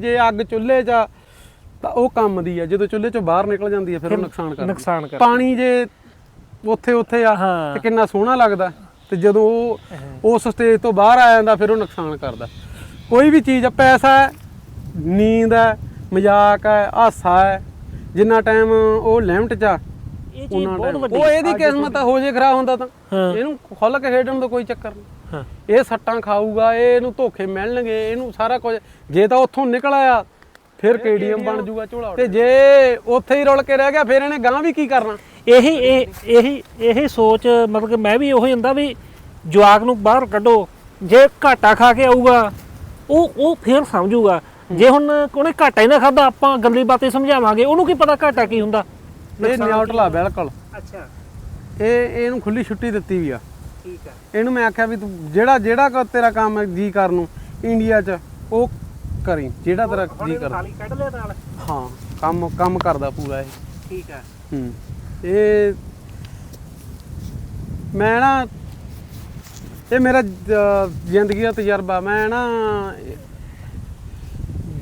ਜੇ ਅੱਗ ਚੁੱਲ੍ਹੇ 'ਚ ਆ, ਤਾਂ ਉਹ ਕੰਮ ਦੀ ਆ। ਜਦੋਂ ਚੁੱਲ੍ਹੇ 'ਚੋਂ ਬਾਹਰ ਨਿਕਲ ਜਾਂਦੀ ਹੈ ਫਿਰ ਉਹ ਨੁਕਸਾਨ ਕਰਦੀ ਨੁਕਸਾਨ ਕਰ ਪਾਣੀ ਜੇ ਉੱਥੇ ਉੱਥੇ ਆ ਹਾਂ। ਤੇ ਕਿੰਨਾ ਸੋਹਣਾ ਲੱਗਦਾ। ਤੇ ਜਦੋਂ ਉਹ ਉਸ ਸਟੇਜ ਤੋਂ ਬਾਹਰ ਆ ਜਾਂਦਾ ਫਿਰ ਉਹ ਨੁਕਸਾਨ ਕਰਦਾ। ਕੋਈ ਵੀ ਚੀਜ਼ ਆ ਪੈਸਾ ਹੈ ਨੀਂਦ ਹੈ ਮਜ਼ਾਕ ਹੈ ਹਾਸਾ ਹੈ ਜਿੰਨਾ ਟਾਈਮ ਉਹ ਲਿਮਟ 'ਚ ਆ ਇਹ ਚੀਜ਼ ਉਹਨਾਂ ਬਹੁਤ time- ਵੱਡੀ ਉਹ ਇਹਦੀ ਕਿਸਮਤ ਆ ਹੋ ਜੇ ਖਰਾ ਹੁੰਦਾ ਤਾਂ। ਹਾਂ। ਇਹਨੂੰ ਖੁੱਲ ਕੇ ਖੇਡਣ ਦਾ ਕੋਈ ਚੱਕਰ ਨਹੀਂ। ਹਾਂ। ਇਹ ਸੱਟਾਂ ਖਾਊਗਾ ਇਹ ਇਹਨੂੰ ਧੋਖੇ ਮਿਲਣਗੇ ਇਹਨੂੰ ਸਾਰਾ ਕੁਝ। ਜੇ ਤਾਂ ਉੱਥੋਂ ਨਿਕਲ ਆਇਆ ਫਿਰ ਕੇਡੀਐਮ ਬਣ ਜੂਗਾ ਝੋਲਾ ਤੇ ਜੇ ਉੱਥੇ ਹੀ ਰੁਲ ਕੇ ਰਹਿ ਗਿਆ ਫਿਰ ਇਹਨੇ ਗਾਂ ਵੀ ਕੀ ਕਰਨਾ? ਇਹੀ ਇਹ ਇਹੀ ਇਹੀ ਸੋਚ ਮਤਲਬ ਕਿ ਮੈਂ ਵੀ ਉਹੀ ਹੁੰਦਾ ਵੀ ਜਵਾਕ ਨੂੰ ਬਾਹਰ ਕੱਢੋ ਜੇ ਘਾਟਾ ਖਾ ਕੇ ਆਊਗਾ ਉਹ ਉਹ ਫੇਰ ਸਮਝੂਗਾ। ਜੇ ਹੁਣ ਕੋਨੇ ਘਾਟਾ ਹੀ ਨਾ ਖਾਦਾ ਆਪਾਂ ਗੱਲੀ ਬਾतें ਸਮਝਾਵਾਂਗੇ ਉਹਨੂੰ ਕੀ ਪਤਾ ਘਾਟਾ ਕੀ ਹੁੰਦਾ? ਇਹ ਆ ਬਿਲਕੁਲ। ਅੱਛਾ। ਇਹ ਇਹਨੂੰ ਖੁੱਲੀ ਛੁੱਟੀ ਦਿੱਤੀ ਵੀ ਆ। ਠੀਕ ਹੈ ਇਹਨੂੰ ਮੈਂ ਆਖਿਆ ਵੀ ਤੂੰ ਜਿਹੜਾ ਜਿਹੜਾ ਕੋ ਤੇਰਾ ਕੰਮ ਹੈ ਜੀ ਕਰਨ ਨੂੰ ਇੰਡੀਆ 'ਚ ਉਹ ਕਰੀ ਜਿਹੜਾ ਤੇਰਾ ਜੀ ਕਰ ਖਾਲੀ ਕੱਢ ਲਿਆ ਨਾਲ? ਹਾਂ ਕੰਮ ਕੰਮ ਕਰਦਾ ਪੂਰਾ ਇਹ। ਠੀਕ ਹੂੰ ਇਹ ਮੈਂ ਨਾ ਇਹ ਮੇਰਾ ਜ- ਜ਼ਿੰਦਗੀ ਦਾ ਤਜਰਬਾ ਮੈਂ ਨਾ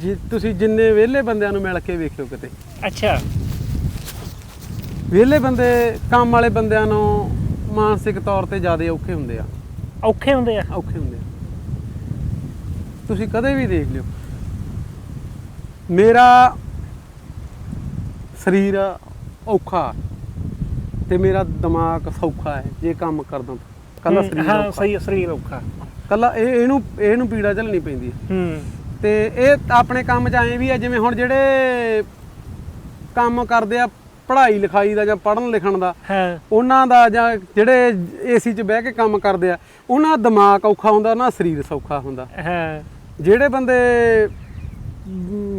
ਜੀ ਤੁਸੀਂ ਜਿੰਨੇ ਵਿਹਲੇ ਬੰਦਿਆਂ ਨੂੰ ਮਿਲ ਕੇ ਵੇਖਿਓ ਕਿਤੇ। ਅੱਛਾ। ਵਿਹਲੇ ਬੰਦੇ ਕੰਮ ਵਾਲੇ ਬੰਦਿਆਂ ਨੂੰ ਮਾਨਸਿਕ ਤੌਰ ਤੇ ਜ਼ਿਆਦਾ ਔਖੇ ਹੁੰਦੇ ਆ। ਔਖੇ ਹੁੰਦੇ ਆ। ਔਖੇ ਹੁੰਦੇ ਆ। ਤੁਸੀਂ ਕਦੇ ਵੀ ਦੇਖ ਲਿਓ। ਮੇਰਾ ਸਰੀਰ ਔਖਾ ਤੇ ਮੇਰਾ ਦਿਮਾਗ ਸੌਖਾ ਹੈ ਜੇ ਕੰਮ ਕਰਦਾ ਕੱਲਾ ਸਰੀਰ ਹਾਂ ਔਖਾ। ਸਹੀ ਸਰੀਰ ਔਖਾ। ਕੱਲਾ ਇਹ ਇਹਨੂੰ ਇਹਨੂੰ ਪੀੜਾ ਝੱਲਣੀ ਪੈਂਦੀ ਹੈ। ਹੂੰ। ਤੇ ਇਹ ਆਪਣੇ ਕੰਮ 'ਚ ਐਂ ਵੀ ਆ ਜਿਵੇਂ ਹੁਣ ਜਿਹੜੇ ਕੰਮ ਕਰਦੇ ਆ ਪੜ੍ਹਾਈ ਲਿਖਾਈ ਦਾ ਜਾਂ ਪੜ੍ਹਨ ਲਿਖਣ ਦਾ ਹਾਂ। ਉਹਨਾਂ ਦਾ ਜਾਂ ਜਿਹੜੇ ਏਸੀ 'ਚ ਬਹਿ ਕੇ ਕੰਮ ਕਰਦੇ ਆ ਉਹਨਾਂ ਦਾ ਦਿਮਾਗ ਔਖਾ ਹੁੰਦਾ ਦਾ ਸਰੀਰ ਸੌਖਾ ਹੁੰਦਾ। ਹਾਂ। ਜਿਹੜੇ ਬੰਦੇ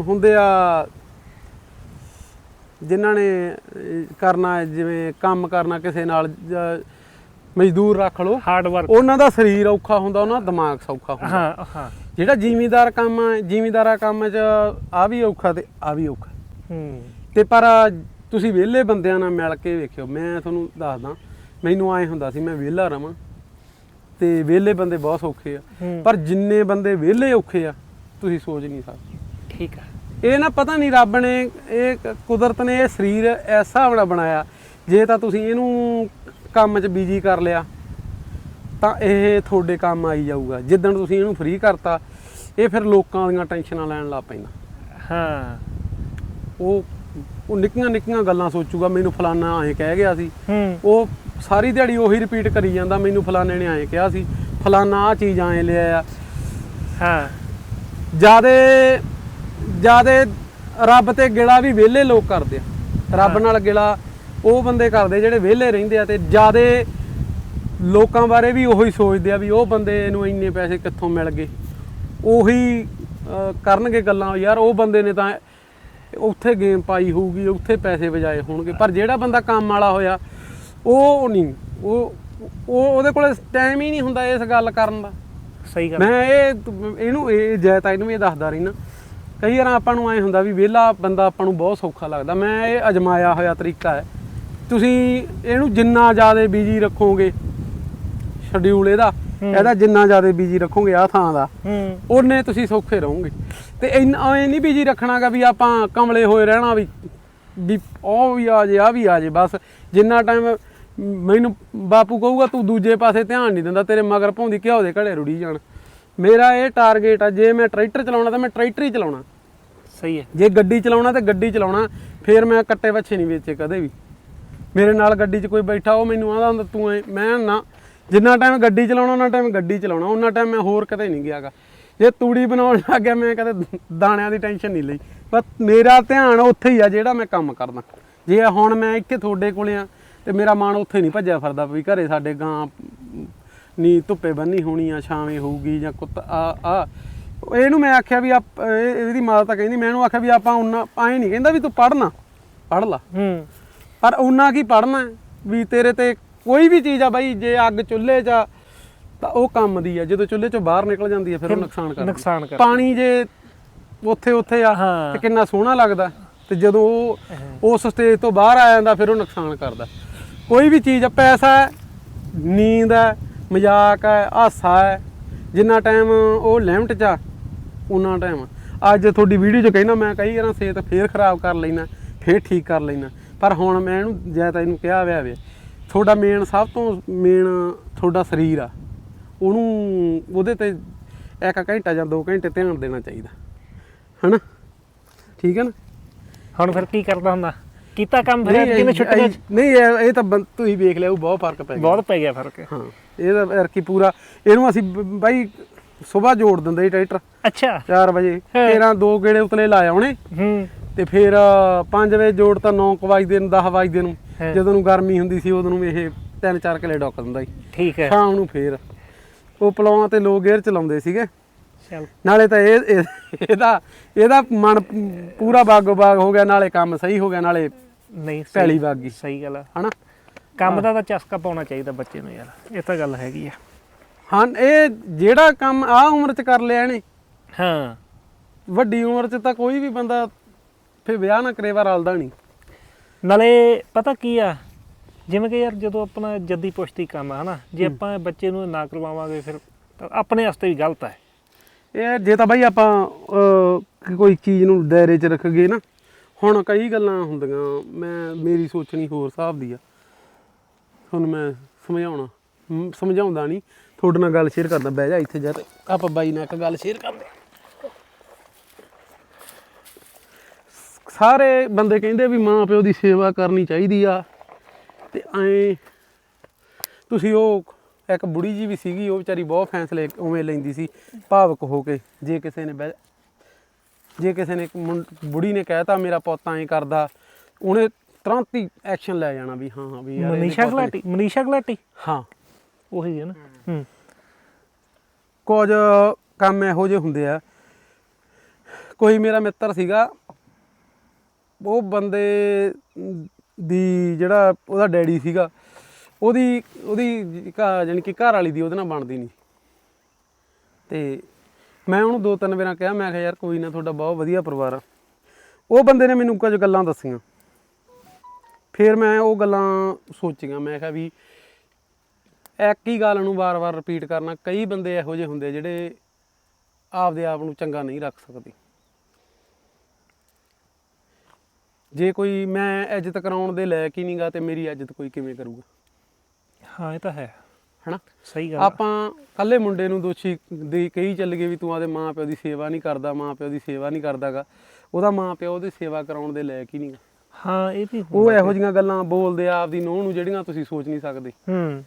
ਹੁੰਦੇ ਆ ਜਿਨ੍ਹਾਂ ਨੇ ਕਰਨਾ ਜਿਵੇਂ ਕੰਮ ਕਰਨਾ ਕਿਸੇ ਨਾਲ ਮਜ਼ਦੂਰ ਰੱਖ ਲਓ ਹਾਰਡ ਵਰਕ ਉਹਨਾਂ ਦਾ ਸਰੀਰ ਔਖਾ ਹੁੰਦਾ ਉਹਨਾਂ ਦਾ ਦਿਮਾਗ ਸੌਖਾ ਹੁੰਦਾ। ਹਾਂ ਹਾਂ। ਜਿਹੜਾ ਜ਼ਿਮੀਦਾਰ ਕੰਮ ਹੈ ਜ਼ਿਮੀਦਾਰਾ ਕੰਮ 'ਚ ਆ ਵੀ ਔਖਾ ਤੇ ਆ ਵੀ ਔਖਾ। ਹੂੰ। ਤੇ ਪਰ ਤੁਸੀਂ ਵਿਹਲੇ ਬੰਦਿਆਂ ਨਾਲ ਮਿਲ ਕੇ ਵੇਖਿਓ ਮੈਂ ਤੁਹਾਨੂੰ ਦੱਸਦਾ ਮੈਨੂੰ ਐ ਹੁੰਦਾ ਸੀ ਮੈਂ ਵਿਹਲਾ ਰਵਾਂ ਤੇ ਵਿਹਲੇ ਬੰਦੇ ਬਹੁਤ ਔਖੇ ਆ। ਪਰ ਜਿੰਨੇ ਬੰਦੇ ਵਿਹਲੇ ਔਖੇ ਆ ਤੁਸੀਂ ਸੋਚ ਨਹੀਂ ਸਕਦੇ। ਠੀਕ ਹੈ ਇਹ ਨਾ ਪਤਾ ਨਹੀਂ ਰੱਬ ਨੇ ਇਹ ਕੁਦਰਤ ਨੇ ਇਹ ਸਰੀਰ ਹਿਸਾਬ ਨਾਲ ਬਣਾਇਆ ਜੇ ਤਾਂ ਤੁਸੀਂ ਇਹਨੂੰ ਕੰਮ 'ਚ ਬਿਜ਼ੀ ਕਰ ਲਿਆ ਤਾਂ ਇਹ ਤੁਹਾਡੇ ਕੰਮ ਆਈ ਜਾਊਗਾ। ਜਿੱਦਣ ਤੁਸੀਂ ਇਹਨੂੰ ਫ੍ਰੀ ਕਰਤਾ ਇਹ ਫਿਰ ਲੋਕਾਂ ਦੀਆਂ ਟੈਨਸ਼ਨਾਂ ਲੈਣ ਲੱਗ ਪੈਂਦਾ। ਹਾਂ। ਉਹ ਉਹ ਨਿੱਕੀਆਂ ਨਿੱਕੀਆਂ ਗੱਲਾਂ ਸੋਚੂਗਾ ਮੈਨੂੰ ਫਲਾਨਾ ਐਂ ਕਹਿ ਗਿਆ ਸੀ। ਉਹ ਸਾਰੀ ਦਿਹਾੜੀ ਉਹੀ ਰਿਪੀਟ ਕਰੀ ਜਾਂਦਾ ਮੈਨੂੰ ਫਲਾਣੇ ਨੇ ਐਂ ਕਿਹਾ ਸੀ ਫਲਾਨਾ ਆ ਚੀਜ਼ ਐਂ ਲਿਆ ਆ। ਹਾਂ। ਜਿਆਦੇ ਜਿਆਦੇ ਰੱਬ ਤੇ ਗਿਲਾ ਵੀ ਵਿਹਲੇ ਲੋਕ ਕਰਦੇ ਆ। ਰੱਬ ਨਾਲ ਗਿਲਾ ਉਹ ਬੰਦੇ ਕਰਦੇ ਜਿਹੜੇ ਵਿਹਲੇ ਰਹਿੰਦੇ ਆ ਤੇ ਜਿਆਦੇ ਲੋਕਾਂ ਬਾਰੇ ਵੀ ਉਹੀ ਸੋਚਦੇ ਆ ਵੀ ਉਹ ਬੰਦੇ ਨੂੰ ਇੰਨੇ ਪੈਸੇ ਕਿੱਥੋਂ ਮਿਲ ਗਏ। ਉਹੀ ਕਰਨਗੇ ਗੱਲਾਂ ਯਾਰ ਉਹ ਬੰਦੇ ਨੇ ਤਾਂ ਉੱਥੇ ਗੇਮ ਪਾਈ ਹੋਊਗੀ ਉੱਥੇ ਪੈਸੇ ਵਜਾਏ ਹੋਣਗੇ। ਪਰ ਜਿਹੜਾ ਬੰਦਾ ਕੰਮ ਵਾਲਾ ਹੋਇਆ ਉਹ ਨਹੀਂ ਉਹ ਉਹ ਉਹਦੇ ਕੋਲ ਟਾਈਮ ਹੀ ਨਹੀਂ ਹੁੰਦਾ ਇਸ ਗੱਲ ਕਰਨ ਦਾ। ਸਹੀ ਗੱਲ। ਮੈਂ ਇਹ ਇਹਨੂੰ ਇਹ ਜੈਤਾ ਇਹਨੂੰ ਇਹ ਦੱਸਦਾ ਰਹਿਣਾ ਕਈ ਵਾਰ ਆਪਾਂ ਨੂੰ ਐ ਹੁੰਦਾ ਵੀ ਵਿਹਲਾ ਬੰਦਾ ਆਪਾਂ ਨੂੰ ਬਹੁਤ ਸੌਖਾ ਲੱਗਦਾ। ਮੈਂ ਇਹ ਅਜਮਾਇਆ ਹੋਇਆ ਤਰੀਕਾ ਹੈ। ਤੁਸੀਂ ਇਹਨੂੰ ਜਿੰਨਾ ਜ਼ਿਆਦਾ ਬਿਜ਼ੀ ਰੱਖੋਗੇ ਸ਼ਡਿਊਲ ਇਹਦਾ ਇਹਦਾ ਜਿੰਨਾ ਜ਼ਿਆਦਾ ਬਿਜ਼ੀ ਰੱਖੋਗੇ ਆ ਥਾਂ ਦਾ। ਉਹਨੇ ਤੁਸੀਂ ਸੌਖੇ ਰਹੋਗੇ। ਤੇ ਇੰਨਾ ਐ ਨਹੀਂ ਬਿਜ਼ੀ ਰੱਖਣਾਗਾ ਵੀ ਆਪਾਂ ਕਮਲੇ ਹੋਏ ਰਹਿਣਾ ਵੀ ਵੀ ਉਹ ਵੀ ਆ ਜੇ ਆ ਵੀ ਆ ਜੇ ਬਸ ਜਿੰਨਾ ਟਾਈਮ ਮੈਨੂੰ ਬਾਪੂ ਕਹੂਗਾ ਤੂੰ ਦੂਜੇ ਪਾਸੇ ਧਿਆਨ ਨਹੀਂ ਦਿੰਦਾ ਤੇਰੇ ਮਗਰ ਭੌਂਦੀ ਘਿਓ ਦੇ ਘੜੇ ਰੁੜੀ ਜਾਣ। ਮੇਰਾ ਇਹ ਟਾਰਗੇਟ ਆ ਜੇ ਮੈਂ ਟਰੈਕਟਰ ਚਲਾਉਣਾ ਤਾਂ ਮੈਂ ਟਰੈਕਟਰ ਹੀ ਚਲਾਉਣਾ। ਸਹੀ ਹੈ। ਜੇ ਗੱਡੀ ਚਲਾਉਣਾ ਤੇ ਗੱਡੀ ਚਲਾਉਣਾ ਫੇਰ ਮੈਂ ਕੱਟੇ ਵੱਛੇ ਨਹੀਂ ਵੇਚੇ ਕਦੇ ਵੀ। ਮੇਰੇ ਨਾਲ ਗੱਡੀ 'ਚ ਕੋਈ ਬੈਠਾ ਉਹ ਮੈਨੂੰ ਆਂਦਾ ਹੁੰਦਾ ਤੂੰ ਐ ਮੈਂ ਨਾ ਜਿੰਨਾ ਟਾਈਮ ਗੱਡੀ ਚਲਾਉਣਾ ਉਹਨਾਂ ਟਾਈਮ ਗੱਡੀ ਚਲਾਉਣਾ ਉਹਨਾਂ ਟਾਈਮ ਮੈਂ ਹੋਰ ਕਦੇ ਨਹੀਂ ਗਿਆਗਾ। ਜੇ ਤੂੜੀ ਬਣਾਉਣ ਲੱਗ ਗਿਆ ਮੈਂ ਕਦੇ ਦਾਣਿਆਂ ਦੀ ਟੈਨਸ਼ਨ ਨਹੀਂ ਲਈ। ਬਸ ਮੇਰਾ ਧਿਆਨ ਉੱਥੇ ਹੀ ਆ ਜਿਹੜਾ ਮੈਂ ਕੰਮ ਕਰਦਾ। ਜੇ ਹੁਣ ਮੈਂ ਇੱਥੇ ਤੁਹਾਡੇ ਕੋਲੇ ਆ ਤੇ ਮੇਰਾ ਮਨ ਉੱਥੇ ਨਹੀਂ ਭੱਜਿਆ ਫਿਰਦਾ ਵੀ ਘਰੇ ਸਾਡੇ ਗਾਂ ਨੀ ਧੁੱਪੇ ਬੰਨੀ ਹੋਣੀ ਆ ਛਾਵੇਂ ਹੋਊਗੀ ਜਾਂ ਕੁੱਤਾ ਆ ਆ। ਇਹਨੂੰ ਮੈਂ ਆਖਿਆ ਵੀ ਇਹ- ਇਹਦੀ ਮਾਤਾ ਤਾਂ ਕਹਿੰਦੀ ਮੈਂ ਇਹਨੂੰ ਆਖਿਆ ਵੀ ਆਪਾਂ ਉਨਾ ਐ ਨਹੀਂ ਕਹਿੰਦਾ ਵੀ ਤੂੰ ਪੜ੍ਹਨਾ ਪੜ੍ਹ ਲਾ। ਹੂੰ। ਪਰ ਉਨਾ ਕੀ ਪੜ੍ਹਨਾ? ਹੈ ਵੀ ਤੇਰੇ ਤੇ ਕੋਈ ਵੀ ਚੀਜ਼ ਆ ਬਾਈ ਜੇ ਅੱਗ ਚੁੱਲ੍ਹੇ 'ਚ ਆ, ਤਾਂ ਉਹ ਕੰਮ ਦੀ ਆ। ਜਦੋਂ ਚੁੱਲ੍ਹੇ 'ਚੋਂ ਬਾਹਰ ਨਿਕਲ ਜਾਂਦੀ ਹੈ ਫਿਰ ਉਹ ਨੁਕਸਾਨ ਕਰਦੀ ਨੁਕਸਾਨ ਕਰ ਪਾਣੀ ਜੇ ਉੱਥੇ ਉੱਥੇ ਆ ਹਾਂ। ਤੇ ਕਿੰਨਾ ਸੋਹਣਾ ਲੱਗਦਾ। ਤੇ ਜਦੋਂ ਉਹ ਉਸ ਸਟੇਜ ਤੋਂ ਬਾਹਰ ਆ ਜਾਂਦਾ ਫਿਰ ਉਹ ਨੁਕਸਾਨ ਕਰਦਾ। ਕੋਈ ਵੀ ਚੀਜ਼ ਆ ਪੈਸਾ ਹੈ ਨੀਂਦ ਹੈ ਮਜ਼ਾਕ ਹੈ ਹਾਸਾ ਹੈ ਜਿੰਨਾ ਟਾਈਮ ਉਹ ਲਿਮਟ 'ਚ ਆ ਉਹਨਾਂ ਟਾਈਮ ਅੱਜ ਤੁਹਾਡੀ ਵੀਡੀਓ 'ਚ ਕਹਿਣਾ ਮੈਂ ਕਈ ਵਾਰਾਂ ਸਿਹਤ ਫੇਰ ਖਰਾਬ ਕਰ ਲੈਣਾ ਫੇਰ ਠੀਕ ਕਰ ਲੈਣਾ ਪਰ ਹੁਣ ਮੈਂ ਇਹਨੂੰ ਜਾਂ ਤਾਂ ਇਹਨੂੰ ਕਿਹਾ ਹੋਇਆ ਵੇ ਤੁਹਾਡਾ ਮੇਨ ਸਭ ਤੋਂ ਮੇਨ ਤੁਹਾਡਾ ਸਰੀਰ ਆ। ਉਹਨੂੰ ਉਹਦੇ ਤੇ ਇੱਕ ਘੰਟਾ ਜਾਂ 2 ਘੰਟੇ ਧਿਆਨ ਦੇਣਾ ਚਾਹੀਦਾ। ਹਨਾ? ਠੀਕ ਹੈ ਨਾ? ਹੁਣ ਫਿਰ ਕੀ ਕਰਦਾ ਹੁੰਦਾ? ਕੀਤਾ ਕੰਮ ਫਿਰ ਕਿਵੇਂ ਛੁੱਟੀਆਂ ਨਹੀਂ ਇਹ ਤਾਂ ਤੁਸੀਂ ਵੇਖ ਲਿਆ ਉਹ ਬਹੁਤ ਫ਼ਰਕ ਪੈ ਗਿਆ। ਬਹੁਤ ਪੈ ਗਿਆ ਫ਼ਰਕ। ਹਾਂ ਇਹ ਤਾਂ ਯਾਰ ਕੀ ਪੂਰਾ। ਇਹਨੂੰ ਅਸੀਂ ਬਾਈ ਸਵੇਰ ਜੋੜ ਦਿੰਦੇ ਸੀ ਟਰੈਕਟਰ। ਅੱਛਾ। 4 ਵਜੇ। ਹਾਂ। ਤੇਰਾਂ ਦੋ ਗੇੜੇ ਉਤਲੇ ਲਾ ਆਉਣੇ ਹੂੰ। ਤੇ ਫਿਰ 5 ਵਜੇ ਜੋੜ ਤਾਂ 9 ਵਜੇ ਨੂੰ 10 ਵਜੇ ਨੂੰ। ਹਾਂ। ਜਦੋਂ ਨੂੰ ਗਰਮੀ ਹੁੰਦੀ ਸੀ ਉਦੋਂ ਨੂੰ ਇਹ ਤਿੰਨ ਚਾਰ ਕਿਲੇ ਡੁੱਕ ਦਿੰਦਾ ਸੀ। ਠੀਕ ਹੈ। ਸ਼ਾਮ ਨੂੰ ਫੇਰ ਉਹ ਪਲੌਆਂ ਤੇ ਲੋ ਗੇਅਰ ਚਲਾਉਂਦੇ ਸੀਗੇ। ਨਾਲੇ ਤਾਂ ਇਹ ਇਹ- ਇਹਦਾ ਇਹਦਾ ਮਨ ਪੂਰਾ ਬਾਗੋ ਬਾਗ ਹੋ ਗਿਆ ਨਾਲੇ ਕੰਮ ਸਹੀ ਹੋ ਗਿਆ ਨਾਲੇ ਨਹੀਂ ਪੈਲੀ ਗਈ। ਸਹੀ ਗੱਲ ਆ। ਹਨਾ? ਕੰਮ ਦਾ ਤਾਂ ਚਸਕਾ ਪਾਉਣਾ ਚਾਹੀਦਾ ਬੱਚੇ ਨੂੰ ਯਾਰ ਇਹ ਤਾਂ ਗੱਲ ਹੈਗੀ ਆ। ਹਾਂ ਇਹ ਜਿਹੜਾ ਕੰਮ ਆ ਉਮਰ ਚ ਕਰ ਲਿਆ ਇਹਨੇ ਹਾਂ। ਵੱਡੀ ਉਮਰ ਚ ਤਾਂ ਕੋਈ ਵੀ ਬੰਦਾ ਫਿਰ ਵਿਆਹ ਨਾ ਕਰੇ ਵਾ ਰਲਦਾ ਨਹੀਂ। ਨਾਲੇ ਪਤਾ ਕੀ ਆ? ਜਿਵੇਂ ਕਿ ਯਾਰ ਜਦੋਂ ਆਪਣਾ ਜੱਦੀ ਪੁਸ਼ਤੀ ਕੰਮ ਆ ਹਨਾ? ਜੇ ਆਪਾਂ ਬੱਚੇ ਨੂੰ ਨਾ ਕਰਵਾਵਾਂਗੇ ਫਿਰ ਤਾਂ ਆਪਣੇ ਵਾਸਤੇ ਵੀ ਗਲਤ ਹੈ ਇਹ ਜੇ ਤਾਂ ਬਾਈ ਆਪਾਂ ਅਹ, ਕੋਈ ਚੀਜ਼ ਨੂੰ ਦਾਇਰੇ 'ਚ ਰੱਖਗੇ ਨਾ ਹੁਣ ਕਈ ਗੱਲਾਂ ਹੁੰਦੀਆਂ ਮੈਂ ਮੇਰੀ ਸੋਚਣੀ ਹੋਰ ਹਿਸਾਬ ਦੀ ਆ। ਤੁਹਾਨੂੰ ਮੈਂ ਸਮਝਾਉਣਾ ਮ, ਸਮਝਾਉਂਦਾ ਨਹੀਂ ਤੁਹਾਡੇ ਨਾਲ ਗੱਲ ਸ਼ੇਅਰ ਕਰਦਾ ਬਹਿ ਜਾ ਇੱਥੇ ਜਾ ਤੇ ਆਪਾਂ ਬਾਈ ਨਾਲ ਇੱਕ ਗੱਲ ਸ਼ੇਅਰ ਕਰਦੇ ਹਾਂ। ਸਾਰੇ ਬੰਦੇ ਕਹਿੰਦੇ ਵੀ ਮਾਂ ਪਿਓ ਦੀ ਸੇਵਾ ਕਰਨੀ ਚਾਹੀਦੀ ਆ। ਤੇ ਐ ਤੁਸੀਂ ਉਹ ਇੱਕ ਬੁੜੀ ਜੀ ਵੀ ਸੀਗੀ ਉਹ ਵਿਚਾਰੀ ਬਹੁਤ ਫੈਸਲੇ ਉਵੇਂ ਲੈਂਦੀ ਸੀ ਭਾਵਕ ਹੋ ਕੇ ਜੇ ਕਿਸੇ ਨੇ ਜੇ ਕਿਸੇ ਨੇ ਬੁੜੀ ਨੇ ਕਹਿਤਾ ਮੇਰਾ ਪੁੱਤ ਐਂ ਕਰਦਾ ਉਹਨੇ ਤੁਰੰਤ ਹੀ ਐਕਸ਼ਨ ਲੈ ਜਾਣਾ ਵੀ ਹਾਂ ਹਾਂ ਵੀ ਯਾਰ ਮਨੀਸ਼ਾ ਗਲਾਟੀ ਮਨੀਸ਼ਾ ਗਲਾਟੀ ਹਾਂ। ਉਹੀ ਹੈ ਨਾ। ਹੂੰ। ਕੁਝ ਕੰਮ ਇਹੋ ਜਿਹੇ ਹੁੰਦੇ ਆ। ਕੋਈ ਮੇਰਾ ਮਿੱਤਰ ਸੀਗਾ ਉਹ ਬੰਦੇ ਦੀ ਜਿਹੜਾ ਉਹਦਾ ਡੈਡੀ ਸੀਗਾ, ਉਹਦੀ ਉਹਦੀ ਘਾ- ਜਾਣੀ ਕਿ ਘਰ ਵਾਲੀ ਦੀ ਉਹਦੇ ਨਾਲ ਬਣਦੀ ਨਹੀਂ। ਤੇ ਮੈਂ ਉਹਨੂੰ ਦੋ ਤਿੰਨ ਵਾਰਾਂ ਕਿਹਾ, ਮੈਂ ਕਿਹਾ, ਯਾਰ ਕੋਈ ਨਾ, ਤੁਹਾਡਾ ਬਹੁਤ ਵਧੀਆ ਪਰਿਵਾਰ ਆ। ਉਹ ਬੰਦੇ ਨੇ ਮੈਨੂੰ ਕੁਝ ਗੱਲਾਂ ਦੱਸੀਆਂ। ਫਿਰ ਮੈਂ ਉਹ ਗੱਲਾਂ ਸੋਚੀਆਂ। ਮੈਂ ਕਿਹਾ ਵੀ ਇੱਕ ਹੀ ਗੱਲ ਨੂੰ ਵਾਰ-ਵਾਰ ਰਿਪੀਟ ਕਰਨਾ, ਕਈ ਬੰਦੇ ਇਹੋ ਜਿਹੇ ਹੁੰਦੇ ਜਿਹੜੇ ਆਪਦੇ ਆਪ ਨੂੰ ਚੰਗਾ ਨਹੀਂ ਰੱਖ ਸਕਦੇ। ਜੇ ਕੋਈ ਮੈਂ ਇੱਜ਼ਤ ਕਰਾਉਣ ਦੇ ਲਾਇਕ ਹੀ ਨਹੀਂਗਾ ਤੇ ਮੇਰੀ ਇੱਜ਼ਤ ਕੋਈ ਕਿਵੇਂ ਕਰੂਗਾ? ਹਾਂ ਇਹ ਤਾਂ ਹੈ। ਹਨਾ? ਸਹੀ ਗੱਲ ਆ। ਆਪਾਂ ਕੱਲੇ ਮੁੰਡੇ ਨੂੰ ਦੋਸ਼ੀ ਦੇ ਕਹੀ ਚੱਲ ਗਏ ਵੀ ਤੂੰ ਆਦੇ ਮਾਂ ਪਿਓ ਦੀ ਸੇਵਾ ਨਹੀਂ ਕਰਦਾ ਮਾਂ ਪਿਓ ਦੀ ਸੇਵਾ ਨਹੀਂ ਕਰਦਾਗਾ। ਉਹਦਾ ਮਾਂ ਪਿਓ ਉਹਦੀ ਸੇਵਾ ਕਰਾਉਣ ਦੇ ਲਾਇਕ ਹੀ ਨਹੀਂਗਾ ਹਾਂ ਇਹ ਵੀ ਉਹ ਇਹੋ ਜਿਹੀਆਂ ਗੱਲਾਂ ਬੋਲਦੇ ਆ ਆਪਦੀ ਨੂੰਹ ਨੂੰ ਜਿਹੜੀਆਂ ਤੁਸੀਂ ਸੋਚ ਨਹੀਂ ਸਕਦੇ। ਹੂੰ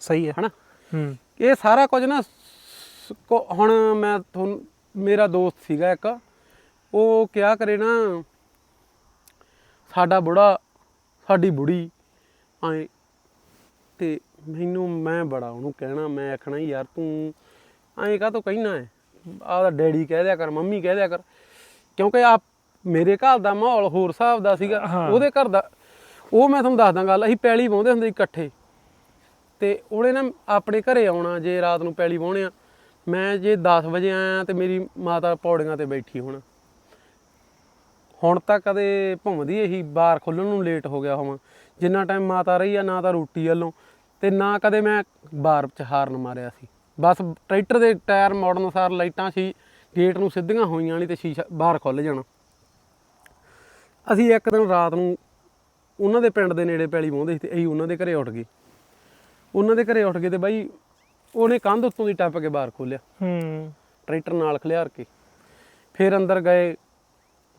ਸਹੀ ਹੈ ਹਨਾ? ਹੂੰ। ਇਹ ਸਾਰਾ ਕੁਝ ਨਾ ਸ- ਕੋ- ਹੁਣ ਮੈਂ ਤੁਹਾਨੂੰ ਮੇਰਾ ਦੋਸਤ ਸੀਗਾ ਇੱਕ। ਉਹ ਕਿਹਾ ਕਰੇ ਨਾ ਸਾਡਾ ਬੁੜਾ ਸਾਡੀ ਬੁੜੀ। ਐ ਤੇ ਮੈਨੂੰ ਮੈਂ ਬੜਾ ਉਹਨੂੰ ਕਹਿਣਾ ਮੈਂ ਆਖਣਾ ਯਾਰ ਤੂੰ ਐਂ ਕਾਹ ਤੋਂ ਕਹਿਣਾ ਹੈ ਆਪਦਾ ਡੈਡੀ ਕਹਿ ਦਿਆ ਕਰ ਮੰਮੀ ਕਹਿ ਦਿਆ ਕਰ। ਕਿਉਂਕਿ ਆ ਮੇਰੇ ਘਰ ਦਾ ਮਾਹੌਲ ਹੋਰ ਹਿਸਾਬ ਦਾ ਸੀਗਾ। ਉਹਦੇ ਘਰ ਦਾ ਉਹ ਮੈਂ ਤੁਹਾਨੂੰ ਦੱਸਦਾ ਗੱਲ ਅਸੀਂ ਪੈਲੀ ਵਾਹੁੰਦੇ ਹੁੰਦੇ ਇਕੱਠੇ। ਤੇ ਉਹਨੇ ਨਾ ਆਪਣੇ ਘਰੇ ਆਉਣਾ ਜੇ ਰਾਤ ਨੂੰ ਪੈਲੀ ਵਾਹੁਣੇ ਆ ਮੈਂ ਜੇ 10 ਵਜੇ ਆਇਆ ਤੇ ਮੇਰੀ ਮਾਤਾ ਪੌੜੀਆਂ ਤੇ ਬੈਠੀ ਹੋਣਾ। ਹੁਣ ਤਾਂ ਕਦੇ ਭੁੰਮਦੀ ਇਹੀ ਬਾਰ ਖੁੱਲਣ ਨੂੰ ਲੇਟ ਹੋ ਗਿਆ ਹੋਵਾਂ। ਜਿੰਨਾ ਟਾਈਮ ਮਾਤਾ ਰਹੀ ਆ ਨਾ ਤਾਂ ਰੋਟੀ ਵੱਲੋਂ ਤੇ ਨਾ ਕਦੇ ਮੈਂ ਬਾਰ ਚ ਹਾਰਨ ਮਾਰਿਆ ਸੀ। ਬਸ ਟਰੈਕਟਰ ਦੇ ਟਾਇਰ ਮੋੜਨ ਅਨੁਸਾਰ ਲਾਈਟਾਂ ਸੀ ਗੇਟ ਨੂੰ ਸਿੱਧੀਆਂ ਹੋਈਆਂ ਨਹੀਂ ਤੇ ਸ਼ੀਸ਼ਾ ਬਾਹਰ ਖੁੱਲ ਜਾਣਾ। ਅਸੀਂ ਇੱਕ ਦਿਨ ਰਾਤ ਨੂੰ ਉਹਨਾਂ ਦੇ ਪਿੰਡ ਦੇ ਨੇੜੇ ਪੈਲੀ ਵਾਹੁੰਦੇ ਸੀ ਤੇ ਅਸੀਂ ਉਹਨਾਂ ਦੇ ਘਰੇ ਉੱਠ ਗਏ। ਉਹਨਾਂ ਦੇ ਘਰੇ ਉੱਠ ਗਏ ਤੇ ਬਾਈ ਉਹਨੇ ਕੰਧ ਉੱਤੋਂ ਦੀ ਟੱਪ ਕੇ ਬਾਹਰ ਖੋਲਿਆ ਹੂੰ। ਟਰੈਕਟਰ ਨਾਲ ਖਲਿਆਰ ਕੇ। ਫਿਰ ਅੰਦਰ ਗਏ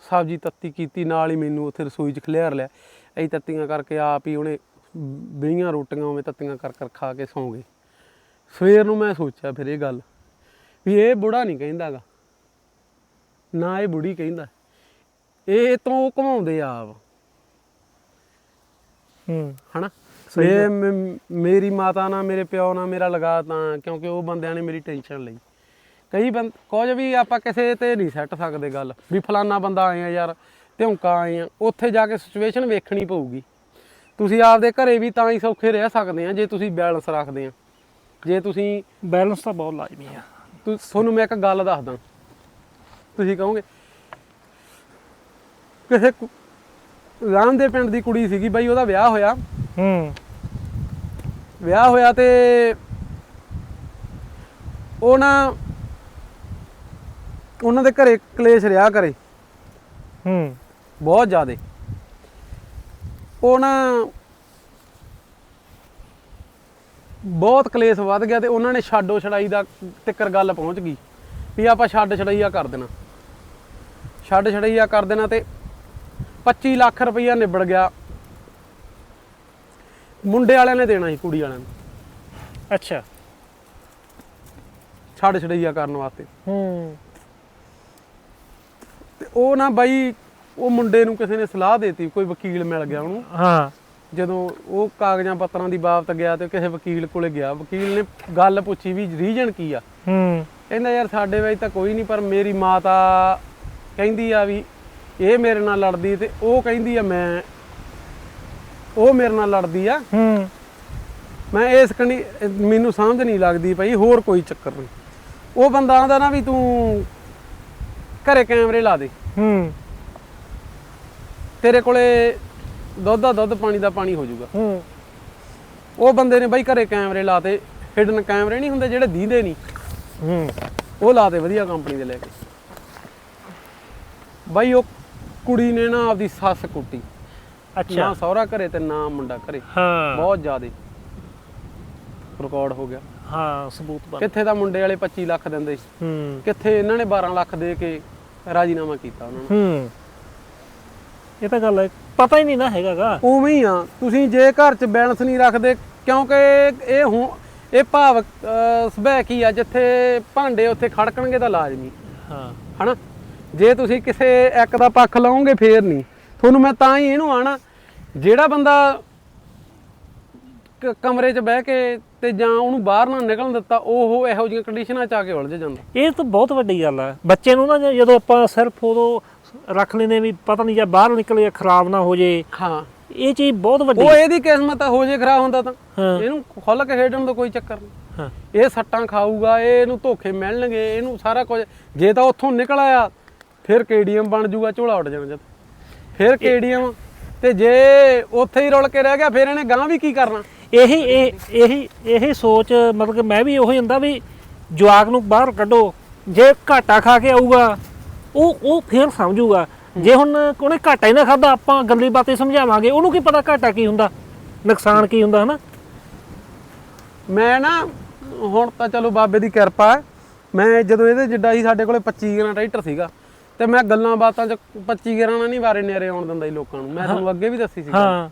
ਸਬਜ਼ੀ ਤੱਤੀ ਕੀਤੀ ਨਾਲ ਹੀ ਮੈਨੂੰ ਉੱਥੇ ਰਸੋਈ 'ਚ ਖਲਿਆਰ ਲਿਆ। ਅਸੀਂ ਤੱਤੀਆਂ ਕਰਕੇ ਆਪ ਹੀ ਉਹਨੇ ਬਈਆਂ ਰੋਟੀਆਂ ਉਵੇਂ ਤੱਤੀਆਂ ਕਰ ਕਰ ਖਾ ਕੇ ਸੌਂ ਗਏ। ਸਵੇਰ ਨੂੰ ਮੈਂ ਸੋਚਿਆ ਫਿਰ ਇਹ ਗੱਲ ਵੀ ਇਹ ਬੁੜਾ ਨਹੀਂ ਕਹਿੰਦਾਗਾ। ਨਾ ਇਹ ਬੁੜੀ ਕਹਿੰਦਾ। ਇਹ ਤੋਂ ਉਹ ਘਮਾਉਂਦੇ ਆ ਆਪ। ਹੂੰ। ਹਨਾ? ਇਹ ਮੇਰੀ ਮਾਤਾ ਨਾਲ ਮੇਰੇ ਪਿਓ ਨਾਲ ਮੇਰਾ ਲਗਾ ਤਾਂ ਕਿਉਂਕਿ ਉਹ ਬੰਦਿਆਂ ਨੇ ਮੇਰੀ ਟੈਨਸ਼ਨ ਲਈ। ਕਈ ਬੰਦ ਕੁਝ ਵੀ ਆਪਾਂ ਕਿਸੇ ਤੇ ਨਹੀਂ ਸੱਟ ਸਕਦੇ ਗੱਲ। ਵੀ ਫਲਾਨਾ ਬੰਦਾ ਆਏ ਆ ਯਾਰ ਧਿਉਂਕਾ ਆਏ ਆ ਉੱਥੇ ਜਾ ਕੇ ਸਿਚੁਏਸ਼ਨ ਵੇਖਣੀ ਪਊਗੀ। ਤੁਸੀਂ ਆਪਦੇ ਘਰੇ ਵੀ ਤਾਂ ਹੀ ਸੌਖੇ ਰਹਿ ਸਕਦੇ ਆ ਜੇ ਤੁਸੀਂ ਬੈਲੈਂਸ ਰੱਖਦੇ ਆ। ਜੇ ਤੁਸੀਂ ਬੈਲੈਂਸ ਤਾਂ ਬਹੁਤ ਲਾਜ਼ਮੀ ਆ। ਤੁਹਾਨੂੰ ਮੈਂ ਇੱਕ ਗੱਲ ਦੱਸਦਾ। ਤੁਸੀਂ ਕਹੋਗੇ ਕਿਸੇ ਰਾਮ ਦੇ ਪਿੰਡ ਦੀ ਕੁੜੀ ਸੀਗੀ ਬਾਈ ਉਹਦਾ ਵਿਆਹ ਹੋਇਆ। ਹੂੰ। ਵਿਆਹ ਹੋਇਆ ਤੇ ਉਹ ਨਾ ਉਹਨਾਂ ਦੇ ਘਰੇ ਕਲੇਸ਼ ਰਿਹਾ ਕਰੇ। ਹੂੰ। ਬਹੁਤ ਜ਼ਿਆਦੇ। ਉਹ ਨਾ ਬਹੁਤ ਕਲੇਸ਼ ਵੱਧ ਗਿਆ ਤੇ ਉਹਨਾਂ ਨੇ ਛਾਡੋ ਛੜਾਈ ਦਾ ਤਿੱਕਰ ਗੱਲ ਪਹੁੰਚ ਗਈ ਵੀ ਆਪਾਂ ਛੱਡ ਛੜਾਈਆ ਕਰ ਦੇਣਾ। ਛੱਡ ਛੜਾਈਆ ਕਰ ਦੇਣਾ ਤੇ 25 ਲੱਖ ਰੁਪਈਆ ਨਿਬੜ ਗਿਆ। ਮੁੰਡੇ ਵਾਲਿਆਂ ਨੇ ਦੇਣਾ ਸੀ ਕੁੜੀ ਵਾਲਿਆਂ ਨੂੰ। ਅੱਛਾ। ਛੱਡ ਛੜਾਈਆ ਕਰਨ ਵਾਸਤੇ। ਹੂੰ। ਤੇ ਉਹ ਨਾ ਬਾਈ ਉਹ ਮੁੰਡੇ ਨੂੰ ਕਿਸੇ ਨੇ ਸਲਾਹ ਦੇਤੀ ਕੋਈ ਵਕੀਲ ਮਿਲ ਗਿਆ ਉਹਨੂੰ। ਹਾਂ। ਜਦੋਂ ਉਹ ਕਾਗਜ਼ਾਂ ਪੱਤਰਾਂ ਦੀ ਬਾਬਤ ਗਿਆ ਤੇ ਕਿਸੇ ਵਕੀਲ ਕੋਲੇ ਗਿਆ ਵਕੀਲ ਨੇ ਗੱਲ ਪੁੱਛੀ ਵੀ ਰੀਜਨ ਕੀ ਆ? ਹੂੰ। ਕਹਿੰਦਾ ਯਾਰ ਸਾਡੇ ਵਿੱਚ ਤਾਂ ਕੋਈ ਨਹੀਂ ਪਰ ਮੇਰੀ ਮਾਤਾ ਕਹਿੰਦੀ ਆ ਵੀ ਇਹ ਮੇਰੇ ਨਾਲ ਲੜਦੀ ਤੇ ਉਹ ਕਹਿੰਦੀ ਆ ਮੈਂ ਉਹ ਮੇਰੇ ਨਾਲ ਲੜਦੀ ਆ। ਹੂੰ। ਮੈਂ ਇਸ ਕਣੀ ਮੈਨੂੰ ਸਮਝ ਨਹੀਂ ਲੱਗਦੀ ਭਾਈ ਹੋਰ ਕੋਈ ਚੱਕਰ ਨਹੀਂ। ਉਹ ਬੰਦਾ ਆਂਦਾ ਨਾ ਵੀ ਤੂੰ ਘਰੇ ਕੈਮਰੇ ਲਾ ਦੇ। ਹੂੰ। ਤੇਰੇ ਕੋਲੇ ਦੁੱਧ ਦਾ ਦੁੱਧ ਪਾਣੀ ਦਾ ਪਾਣੀ ਹੋ ਜਾਊਗਾ। ਹੂੰ। ਉਹ ਬੰਦੇ ਨੇ ਬਾਈ ਘਰੇ ਕੈਮਰੇ ਲਾਤੇ ਹਿਡਨ ਕੈਮਰੇ ਨਹੀਂ ਹੁੰਦੇ ਜਿਹੜੇ ਦੀਂਦੇ ਨਹੀਂ। ਹੂੰ। ਉਹ ਲਾਤੇ ਵਧੀਆ ਕੰਪਨੀ ਦੇ ਲੈ ਕੇ। ਬਾਈ ਉਹ ਕੁੜੀ ਨੇ ਨਾ ਆਪਦੀ ਸੱਸ ਕੁੱਟੀ। ਅੱਛਾ। ਨਾ ਸਹੁਰਾ ਘਰੇ ਤੇ ਨਾ ਮੁੰਡਾ ਘਰੇ। ਹਾਂ। ਬਹੁਤ ਜ਼ਿਆਦੇ ਰਿਕਾਰਡ ਹੋ ਗਿਆ। ਹਾਂ ਸਬੂਤ ਬਣ ਕਿੱਥੇ ਤਾਂ ਮੁੰਡੇ ਵਾਲੇ 25 ਲੱਖ ਦਿੰਦੇ ਸੀ। ਹੂੰ। ਕਿੱਥੇ ਇਹਨਾਂ ਨੇ 12 ਲੱਖ ਦੇ ਕੇ ਰਾਜੀਨਾਮਾ ਕੀਤਾ ਉਹਨਾਂ ਨੂੰ। ਹੂੰ। ਇਹ ਤਾਂ ਗੱਲ ਹੈ ਪਤਾ ਹੀ ਨਹੀਂ ਨਾ ਹੈਗਾਗਾ। ਉਵੇਂ ਹੀ ਆ ਤੁਸੀਂ ਜੇ ਘਰ 'ਚ ਬੈਲੈਂਸ ਨਹੀਂ ਰੱਖਦੇ ਕਿਉਂਕਿ ਇਹ ਹੁਣ ਇਹ ਭਾਵ ਸੁਭਾਅ ਕੀ ਆ ਜਿੱਥੇ ਭਾਂਡੇ ਉੱਥੇ ਖੜਕਣਗੇ ਤਾਂ ਲਾਜ਼ਮੀ ਹਾਂ। ਹਨਾ? ਜੇ ਤੁਸੀਂ ਕਿਸੇ ਇੱਕ ਦਾ ਪੱਖ ਲਓਗੇ ਫੇਰ ਨਹੀਂ। ਤੁਹਾਨੂੰ ਮੈਂ ਤਾਂ ਹੀ ਇਹਨੂੰ ਆਣਾ ਜਿਹੜਾ ਬੰਦਾ ਕਮਰੇ 'ਚ ਬਹਿ ਕੇ ਤੇ ਜਾਂ ਉਹਨੂੰ ਬਾਹਰ ਨਾ ਨਿਕਲਣ ਦਿੱਤਾ ਉਹ ਇਹੋ ਜਿਹੀਆਂ ਕੰਡੀਸ਼ਨਾਂ 'ਚ ਆ ਕੇ ਉਲਝ ਜਾਂਦਾ। ਇਹ ਤਾਂ ਬਹੁਤ ਵੱਡੀ ਗੱਲ ਹੈ ਬੱਚੇ ਨੂੰ ਨਾ ਜ- ਜਦੋਂ ਆਪਾਂ ਸਿਰਫ ਉਦੋਂ ਰੱਖ ਲੈਨੇ ਵੀ ਪਤਾ ਨਹੀਂ ਜਾਂ ਬਾਹਰ ਨਿਕਲ ਗਿਆ ਖਰਾਬ ਨਾ ਹੋ ਜੇ। ਹਾਂ। ਇਹ ਚੀਜ਼ ਬਹੁਤ ਵੱਡੀ ਉਹ ਇਹਦੀ ਕਿਸਮਤ ਹੋ ਜੇ ਖਰਾ ਹੁੰਦਾ ਤਾਂ। ਇਹਨੂੰ ਖੁੱਲ ਕੇ ਖੇਡਣ ਦਾ ਕੋਈ ਚੱਕਰ ਨਹੀਂ। ਹਾਂ। ਇਹ ਸੱਟਾਂ ਖਾਊਗਾ ਇਹ ਇਹਨੂੰ ਧੋਖੇ ਮਿਲਣਗੇ ਇਹਨੂੰ ਸਾਰਾ ਕੁਝ। ਜੇ ਤਾਂ ਉੱਥੋਂ ਨਿਕਲ ਆਇਆ ਫਿਰ ਕੇਡੀਐਮ ਬਣ ਜੂਗਾ ਝੋਲਾ ਉੱਡ ਜਾਣਾ ਜਦ। ਫਿਰ ਕੇਡੀਐਮ ਤੇ ਜੇ ਉੱਥੇ ਹੀ ਰੁਲ ਕੇ ਰਹਿ ਗਿਆ ਫਿਰ ਇਹਨੇ ਗਾਂ ਵੀ ਕੀ ਕਰਨਾ? ਇਹੀ ਇਹ ਇਹੀ ਇਹੀ ਸੋਚ ਮਤਲਬ ਕਿ ਮੈਂ ਵੀ ਉਹੀ ਹੁੰਦਾ ਵੀ ਜਵਾਕ ਨੂੰ ਬਾਹਰ ਕੱਢੋ ਜੇ ਘਾਟਾ ਖਾ ਕੇ ਆਊਗਾ ਉਹ ਉਹ ਫਿਰ ਸਮਝੂਗਾ। ਜੇ ਹੁਣ ਉਹਨੇ ਘਾਟਾ ਹੀ ਨਾ ਖਾਦਾ ਆਪਾਂ ਗੱਲੀ ਬਾਤੇ ਸਮਝਾਵਾਂਗੇ ਉਹਨੂੰ ਕੀ ਪਤਾ ਘਾਟਾ ਕੀ ਹੁੰਦਾ ਨੁਕਸਾਨ ਕੀ ਹੁੰਦਾ ਹਨਾ? ਮੈਂ ਨਾ ਹੁਣ ਤਾਂ ਚਲੋ ਬਾਬੇ ਦੀ ਕਿਰਪਾ ਹੈ। ਮੈਂ ਜਦੋਂ ਇਹਦੇ ਜਿੱਡਾ ਸੀ ਸਾਡੇ ਕੋਲੇ 25 ਗਰਾਂ ਟਰੈਕਟਰ ਸੀਗਾ ਤੇ ਮੈਂ ਗੱਲਾਂ ਬਾਤਾਂ ਚ 25 ਗਰਾਂ ਨਾਲ ਨਹੀਂ ਵਾਰੇ ਨੇਰੇ ਆਉਣ ਦਿੰਦਾ ਸੀ ਲੋਕਾਂ ਨੂੰ। ਮੈਂ ਤੁਹਾਨੂੰ ਅੱਗੇ ਵੀ ਦੱਸੀ ਸੀ। ਹਾਂ।